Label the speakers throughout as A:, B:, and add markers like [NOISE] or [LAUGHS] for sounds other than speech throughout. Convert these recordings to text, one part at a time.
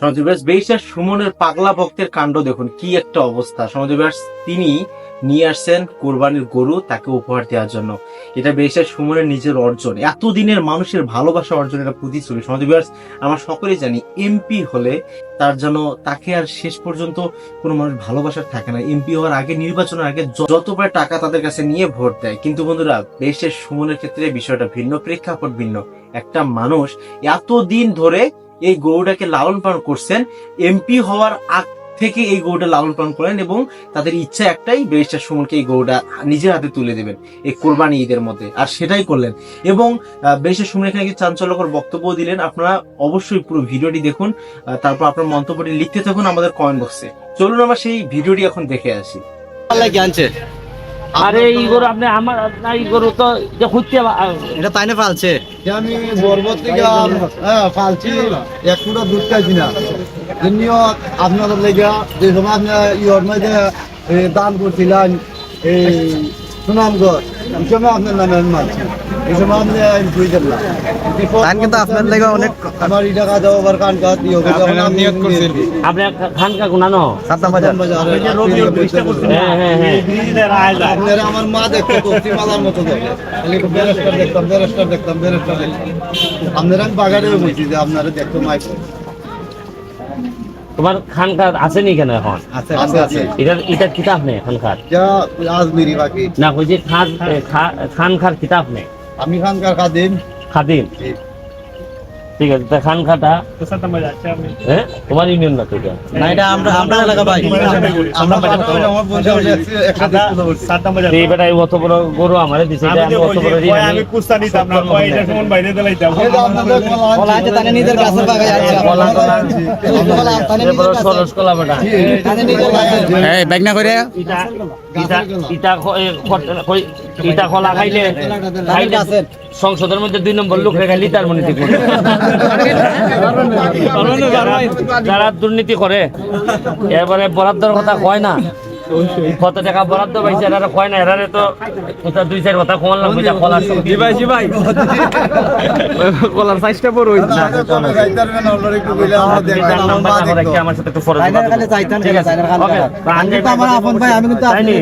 A: সমাজবিভাস বেইশার সুমনের পাগলা ভক্তের কাণ্ড দেখুন, কি একটা অবস্থা। সমাজবিভাস তিনি নিয়ে আসছেন কোরবানির গরু, তাকে উপহার দেওয়ার জন্য। এটা বেইশার সুমনের নিজের অর্জন। এতদিনের মানুষের ভালোবাসা অর্জন এটা প্রতিশ্রুতি। সমাজবিভাস আমরা সকলেই জানি, এমপি হলে তার যেন তাকে আর শেষ পর্যন্ত কোনো মানুষ ভালোবাসার থাকে না। এমপি হওয়ার আগে, নির্বাচনের আগে যতবার টাকা তাদের কাছে নিয়ে ভোট দেয়, কিন্তু বন্ধুরা বেশের সুমনের ক্ষেত্রে বিষয়টা ভিন্ন, প্রেক্ষাপট ভিন্ন। একটা মানুষ এতদিন ধরে এই গরুটাকে লালন পালন করছেন। এমপি হওয়ার আগ থেকে এই গরুটা লালন পালন করেন এবং তাদের ইচ্ছা একটাই বেরেস্টার সুমনকে এই গরুটা নিজের হাতে তুলে দেবেন এই কোরবানি ঈদের মধ্যে। আর সেটাই করলেন। এবং বেরেস্টার সুমন এখানে চাঞ্চল্যকর বক্তব্য দিলেন। আপনারা অবশ্যই পুরো ভিডিওটি দেখুন তারপর আপনার মন্তব্যটি লিখতে থাকুন আমাদের কমেন্ট বক্সে চলুন আমরা সেই ভিডিওটি এখন দেখে আসি।
B: আনছে?
C: আরে এই গরু আপনি আমার না এই গরু তো যে হচ্ছে
B: এটা তাই না ফালছে?
D: যে আমি বরবত থেকে হ্যাঁ ফালছি। এক ফুটা দুধ খাইছি না। এমনিও আপনাদের লেগে যে সময় আপনার ইয়র মধ্যে দান করছিলেন এই সুনামগড়। এই সময় আপনার নামে আমি মানছি এই সময় আপনি আমি বুঝে দিলাম
B: তাইন কিন্তু আপনার লেগে অনেক
D: আমার ই টাকা দেওয়া আবার কান কাজ দিয়ে নিয়ত করছেন
C: আপনি খানকা গুনানো
B: সাতটা বাজার
C: হ্যাঁ হ্যাঁ হ্যাঁ
D: আপনারা আমার মা দেখতো তফসি মালার মতো দেখে খালি একটু ব্যারিস্টার দেখতাম ব্যারিস্টার দেখতাম ব্যারিস্টার দেখতাম আপনারা আমি বাগানে বলছি যে আপনারা দেখতো মাইক
C: তোমার খানকার আছে নি কেন এখন?
D: আছে আছে আছে।
C: এটার এটার কিতাব নেই খানকার?
D: যা আজমিরি বাকি।
C: না ওই যে খান খা- খানকার কিতাব নেই।
D: আমি খানকার খাদিম।
C: খাদিম। ঠিক আছে তা খানকাটা হ্যাঁ? তোমার ইউনিয়ন না তো এটা
B: না এটা আমরা আমরা এলাকা ভাই
D: আমরা
C: এই অত বড় গরু আমারে দিছে আমি অত বড় ঋণ আমি
D: এই যে আপনাদের কলা
B: কলা আছে তাইনে নিজের গাছের বাগায় আছে
C: কলা কলা
B: কলা তাইনে
C: এ বড়
B: নিজের
C: সরস কলা বেটা।
B: তাইনে নিজের গাছের।
E: এই ব্যাগ না করে।
C: ইটা ইটা কলা খাইলে সংসদের মধ্যে দুই নম্বর লোক রেখা লিটার মনীতি করে। যারা- যারা দুর্নীতি করে এবারে বরাদ্দর কথা কয় না কত টাকা বরাদ্দ পাইছে এরা কয় না এরা তো দুই চার কথা কমালাম বুঝা কলার সবজি ভাই ভাই। [LAUGHS] কলার সাইজটা বড় হইছে। না
D: আমরা
C: সাথে একটু ফরজ
B: আপন
C: নি?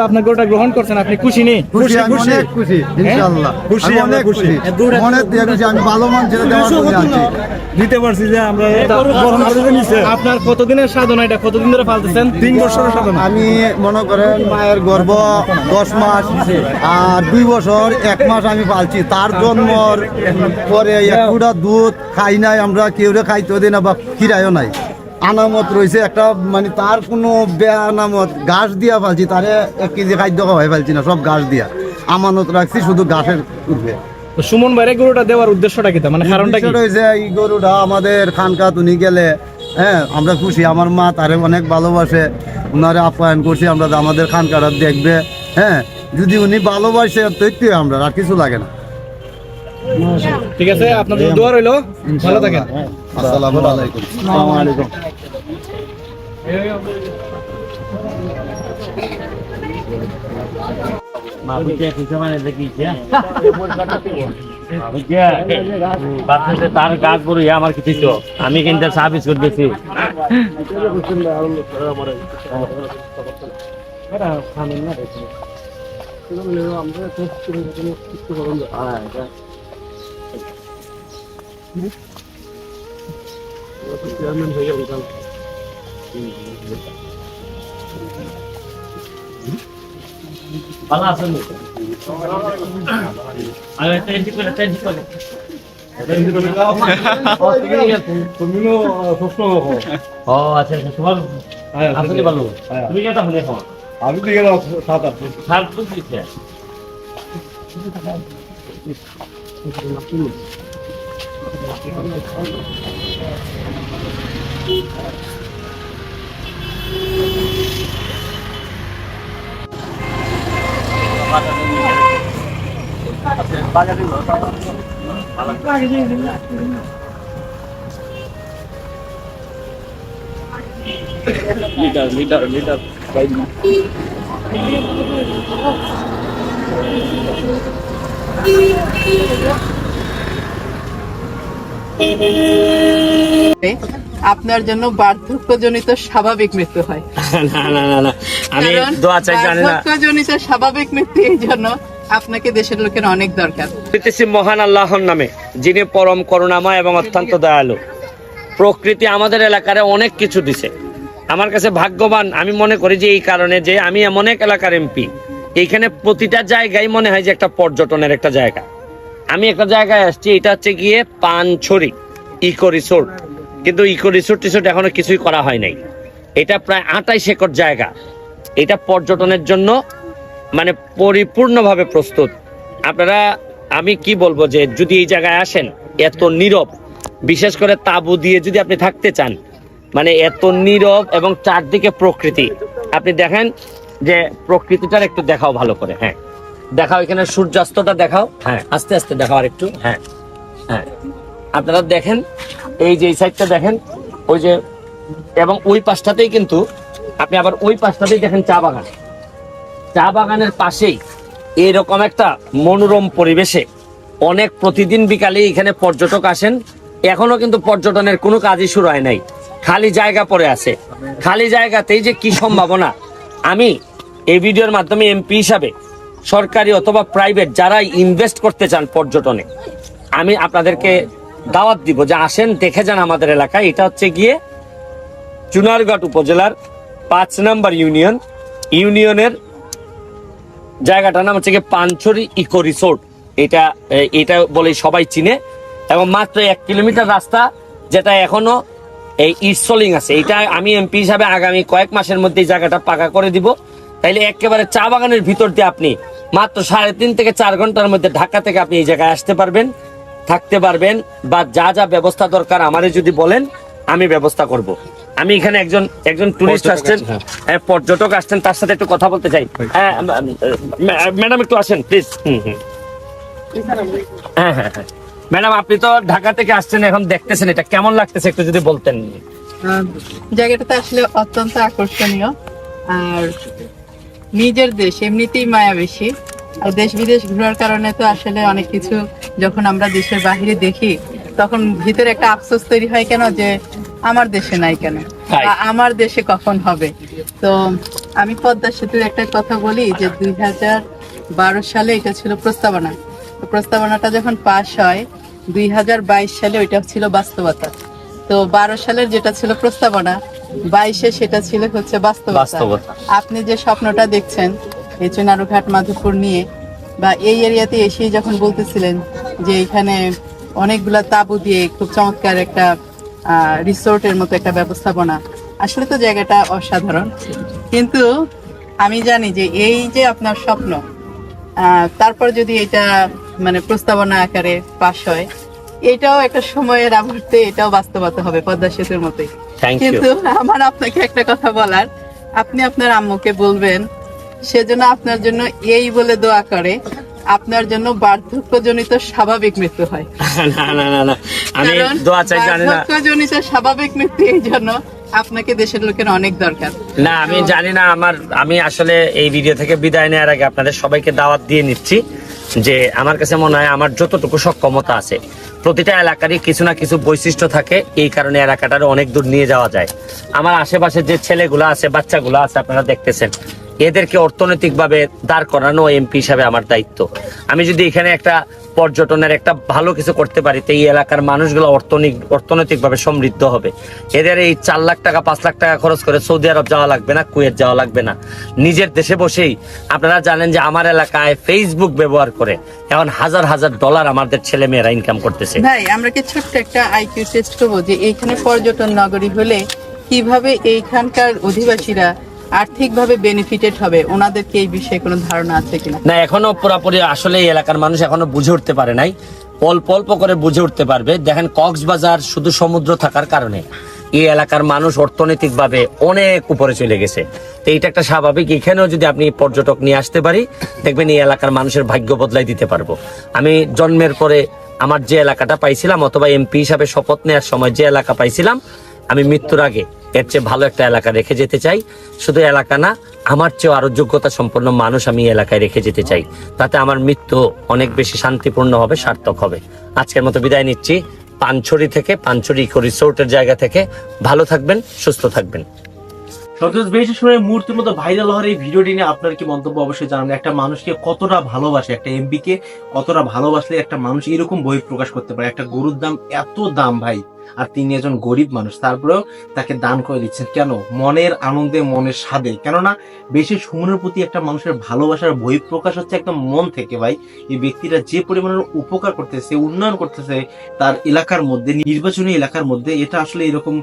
F: আপনার গরুটা গ্রহণ করছেন খুশি নেই
D: খুশি খুশি ইনশাআল্লাহ খুশি। অনেক খুশি মনে খুশি আমি ভালো মান
F: দিতে পারছি যে আমরা গ্রহণ করে নিছে। আপনার কতদিনের সাধনা এটা? কতদিন ধরে ফালতেছেন তিন বছরের সাধনা।
D: আমি মনে করেন মায়ের গর্ভ দশ মাস আর দুই বছর এক মাস আমি পালছি। তার জন্মর পরে একটা দুধ খাই নাই আমরা কেউ খাইতে দিই না বা খিরাইও নাই। আনামত রয়েছে একটা মানে তার কোনো বেয়া আনামত ঘাস দিয়া পালছি তারে এক কেজি খাদ্য খাওয়াই ফেলছি না সব ঘাস দিয়া। আমানত রাখছি শুধু ঘাসের উঠবে
F: সুমন ভাইরে গরুটা দেওয়ার উদ্দেশ্যটা কি মানে কারণটা কি?
D: হয়েছে এই গরুটা আমাদের খানকা তুনি গেলে হ্যাঁ আমরা খুশি। আমার মা তারে অনেক ভালোবাসে। ওনারে আপ্যায়ন করছি আমরা যে আমাদের খানকাটা দেখবে হ্যাঁ। যদি উনি ভালোবাসে তো একটু আমরা আর কিছু লাগে না।
F: ঠিক আছে আপনাদের দোয়া রইল। ভালো থাকেন।
D: আসসালামু আলাইকুম।
C: মা বুঝে কিছু মানে দেখিছে বুঝে বাচ্চাতে তার কাজ করি আমার কিছু তো আমি কিন্তু চা বিস্কুট বেশি ভালো আছেন আমি টেন্টি করে টেন্টি করে ও আচ্ছা তোমার আসলে ভালো তুমি কেটা শুনে খাও
D: আমি তো গেলাম সাত আট
C: সার তো দিচ্ছে লিটার লিটার লিটার
E: আপনার জন্য বার্ধক্যজনিত স্বাভাবিক মৃত্যু হয়।
C: না না না না। আমি দোয়া চাই জানি না।
E: বার্ধক্যজনিত স্বাভাবিক মৃত্যু এই জন্য আপনাকে দেশের লোকের অনেক দরকার।
C: বলতেছি মহান আল্লাহর নামে যিনি পরম করুণাময় এবং অত্যন্ত দয়ালু প্রকৃতি আমাদের এলাকারে অনেক কিছু দিছে। আমার কাছে ভাগ্যবান আমি মনে করি যে এই কারণে যে আমি এমন এক এলাকার এমপি এইখানে প্রতিটা জায়গায় মনে হয় যে একটা পর্যটনের একটা জায়গা। আমি একটা জায়গায় আসছি, এটা হচ্ছে গিয়ে পানছড়ি, ইকো রিসোর্ট। কিন্তু ইকো রিসোর্ট টিসোর্ট এখনও কিছুই করা হয় নাই। এটা প্রায় আটাইশ একর জায়গা। এটা পর্যটনের জন্য মানে পরিপূর্ণভাবে প্রস্তুত। আপনারা, আমি কি বলব যে যদি এই জায়গায় আসেন, এত নীরব, বিশেষ করে তাবু দিয়ে যদি আপনি থাকতে চান মানে এত নীরব এবং চারদিকে প্রকৃতি। আপনি দেখেন যে প্রকৃতিটার একটু দেখাও ভালো করে হ্যাঁ। দেখাও এখানে সূর্যাস্তটা দেখাও। হ্যাঁ। আস্তে আস্তে দেখাও আর একটু হ্যাঁ। হ্যাঁ। আপনারা দেখেন এই যে এই সাইডটা দেখেন ওই যে এবং ওই পাশটাতেই কিন্তু আপনি আবার ওই পাশটাতেই দেখেন চা বাগান। চা বাগানের পাশেই এরকম একটা মনোরম পরিবেশে অনেক প্রতিদিন বিকালে এখানে পর্যটক আসেন। এখনও কিন্তু পর্যটনের কোনো কাজই শুরু হয় নাই। খালি জায়গা পড়ে আছে। খালি জায়গাতেই যে কি সম্ভাবনা। আমি এই ভিডিওর মাধ্যমে এমপি হিসাবে সরকারি অথবা প্রাইভেট যারা ইনভেস্ট করতে চান পর্যটনে, আমি আপনাদেরকে দাওয়াত দিব যে আসেন, দেখে যান আমাদের এলাকায়। এটা হচ্ছে গিয়ে চুনারঘাট উপজেলার পাঁচ নাম্বার ইউনিয়ন। ইউনিয়নের জায়গাটার নাম হচ্ছে গিয়ে পাঞ্চরি ইকো রিসোর্ট। এটা এটা বলে সবাই চিনে। এবং মাত্র এক কিলোমিটার রাস্তা, যেটা এখনও এই ইস্টলিং আছে। এটা আমি এমপি হিসাবে আগামী কয়েক মাসের মধ্যে এই জায়গাটা পাকা করে দিব। তাইলে একেবারে চা বাগানের ভিতর দিয়ে আপনি মাত্র সাড়ে তিন থেকে চার ঘণ্টার মধ্যে ঢাকা থেকে আপনি এই জায়গায় আসতে পারবেন থাকতে পারবেন বা যা যা ব্যবস্থা দরকার আমারে যদি বলেন আমি ব্যবস্থা করব। আমি এখানে একজন একজন টুরিস্ট আসছেন হ্যাঁ, পর্যটক আসছেন তার সাথে একটু কথা বলতে চাই। হ্যাঁ। ম্যাডাম একটু আসেন প্লিজ হ্যাঁ হ্যাঁ হ্যাঁ। ম্যাডাম আপনি তো ঢাকা থেকে আসছেন এখন দেখতেছেন এটা কেমন লাগতেছে একটু যদি বলতেন।
E: আহ, জায়গাটাতে আসলে অত্যন্ত আকর্ষণীয়। আর নিজের দেশ এমনিতেই মায়া বেশি। আর দেশ বিদেশ ঘোরার কারণে তো আসলে অনেক কিছু যখন আমরা দেশের বাইরে দেখি তখন ভিতরে একটা আফসোস তৈরি হয় কেন যে আমার দেশে নাই কেন? আমার দেশে কখন হবে? তো আমি পদ্মা সেতুর একটা কথা বলি যে দুই হাজার বারো সালে এটা ছিল প্রস্তাবনা। প্রস্তাবনাটা যখন পাশ হয় দুই হাজার বাইশ সালে ওইটা ছিল বাস্তবতা। তো বারো সালের যেটা ছিল প্রস্তাবনা বাইশে সেটা ছিল হচ্ছে বাস্তবতা। আপনি যে স্বপ্নটা দেখছেন এই চুনারুঘাট মাধবপুর নিয়ে বা এই এরিয়াতে এসেই যখন বলতেছিলেন যে এখানে অনেকগুলা তাবু দিয়ে খুব চমৎকার একটা রিসোর্টের মতো একটা ব্যবস্থাপনা আসলে তো জায়গাটা অসাধারণ। কিন্তু আমি জানি যে এই যে আপনার স্বপ্ন আহ, তারপর যদি এটা মানে প্রস্তাবনা আকারে পাশ হয় এটাও একটা সময়ের আবর্তে এটাও বাস্তবতা হবে পদ্মা সেতুর মতোই। কিন্তু আমার আপনাকে একটা কথা বলার। আপনি আপনার আম্মুকে বলবেন সেজন্য আপনার জন্য এই বলে দোয়া করে আপনার জন্য বার্ধক্যজনিত স্বাভাবিক মৃত্যু হয়। [LAUGHS]
C: না না না আমি দোয়া চাই জানি না।
E: বার্ধক্যজনিত স্বাভাবিক মৃত্যু এই জন্য আপনাকে দেশের লোকের অনেক দরকার।
C: না আমি জানি না আমার আমি আসলে এই ভিডিও থেকে বিদায় নেওয়ার আগে আপনাদের সবাইকে দাওয়াত দিয়ে নিচ্ছি যে আমার কাছে মনে হয় আমার যতটুকু সক্ষমতা আছে প্রতিটা এলাকারই কিছু না কিছু বৈশিষ্ট্য থাকে এই কারণে এলাকাটার অনেক দূর নিয়ে যাওয়া যায়। আমার আশেপাশে যে ছেলেগুলো আছে বাচ্চাগুলো আছে আপনারা দেখতেছেন এদেরকে অর্থনৈতিকভাবে দাঁড় করানো এমপি হিসাবে আমার দায়িত্ব। আমি যদি এখানে একটা পর্যটনের একটা ভালো কিছু করতে পারি, তো এই এলাকার মানুষগুলো অর্থনৈতিক অর্থনৈতিকভাবে সমৃদ্ধ হবে। এদের এই চার লাখ টাকা, পাঁচ লাখ টাকা খরচ করে সৌদি আরব যাওয়া লাগবে না, কুয়েত যাওয়া লাগবে না। নিজের দেশে বসেই আপনারা জানেন যে আমার এলাকায় ফেসবুক ব্যবহার করে এখন হাজার হাজার ডলার আমাদের ছেলে মেয়েরা ইনকাম করতেছে।
E: ভাই, আমরা কি ছোট্ট একটা আইকিউ টেস্ট করব যে এইখানে পর্যটন নগরী হলে কীভাবে এইখানকার অধিবাসীরা আর্থিকভাবে বেনিফিটেড হবে। ওনাদেরকে এই বিষয়ে কোনো ধারণা আছে কিনা?
C: না, এখনও পুরোপুরি আসলে এই এলাকার মানুষ এখনও বুঝে উঠতে পারে নাই। অল্প অল্প করে বুঝে উঠতে পারবে। দেখেন, কক্সবাজার শুধু সমুদ্র থাকার কারণে এই এলাকার মানুষ অর্থনৈতিকভাবে অনেক উপরে চলে গেছে। তো এইটা একটা স্বাভাবিক। এখানেও যদি আপনি পর্যটক নিয়ে আসতে পারি, দেখবেন এই এলাকার মানুষের ভাগ্য বদলাই দিতে পারব। আমি জন্মের পরে আমার যে এলাকাটা পাইছিলাম, অথবা এমপি হিসাবে শপথ নেওয়ার সময় যে এলাকা পাইছিলাম, আমি মৃত্যুর আগে এর চেয়ে ভালো একটা এলাকা রেখে যেতে চাই। শুধু এলাকা না, আমার চেয়েও আরও যোগ্যতা সম্পন্ন মানুষ আমি এলাকায় রেখে যেতে চাই। তাতে আমার মৃত্যু অনেক বেশি শান্তিপূর্ণ হবে, সার্থক হবে। আজকের মতো বিদায় নিচ্ছি। পানছড়ি থেকে, পানছড়ি ইকো রিসোর্টের জায়গা থেকে ভালো থাকবেন, সুস্থ থাকবেন।
A: সন্তোষ, বেশি শুনে মুহূর্তের মতো ভাইরাল হওয়ার এই ভিডিওটি নিয়ে আপনার কি মন্তব্য? অবশ্যই জানাবেন। একটা মানুষকে কতটা ভালোবাসে, একটা এমবি কে কতটা ভালোবাসলে একটা মানুষ এরকম বই প্রকাশ করতে পারে? একটা গরুর দাম এত দাম ভাই। আর তিনি একজন গরিব মানুষ। তারপরেও তাকে দান করে দিচ্ছেন। কেন? মনের আনন্দে, মনের স্বাদে। কেননা বেশি সুমনের প্রতি একটা মানুষের ভালোবাসার বই প্রকাশ হচ্ছে একদম মন থেকে ভাই। এই ব্যক্তিরা যে পরিমাণের উপকার করতেছে, উন্নয়ন করতেছে তার এলাকার মধ্যে, নির্বাচনী এলাকার মধ্যে, এটা আসলে এরকম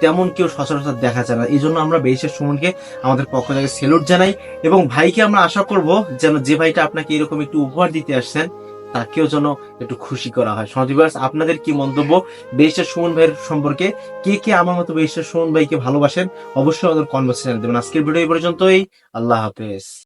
A: তেমন কেউ সচরাচর দেখা যায় না। এই জন্য আমরা বেশি সুমনকে আমাদের পক্ষ থেকে সেলুট জানাই। এবং ভাইকে আমরা আশা করব যেন যে ভাইটা আপনাকে এরকম একটু উপহার দিতে আসছেন তাকেও যেন একটু খুশি করা হয়। সমাজ আপনাদের কি মন্তব্য? বেশির সুমন ভাইয়ের সম্পর্কে কে কে আমার মতো বেশির সুমন ভাইকে ভালোবাসেন? অবশ্যই আমাদের কনভার্সেশন দেবেন। আজকের ভিডিও এই পর্যন্তই। আল্লাহ হাফেজ।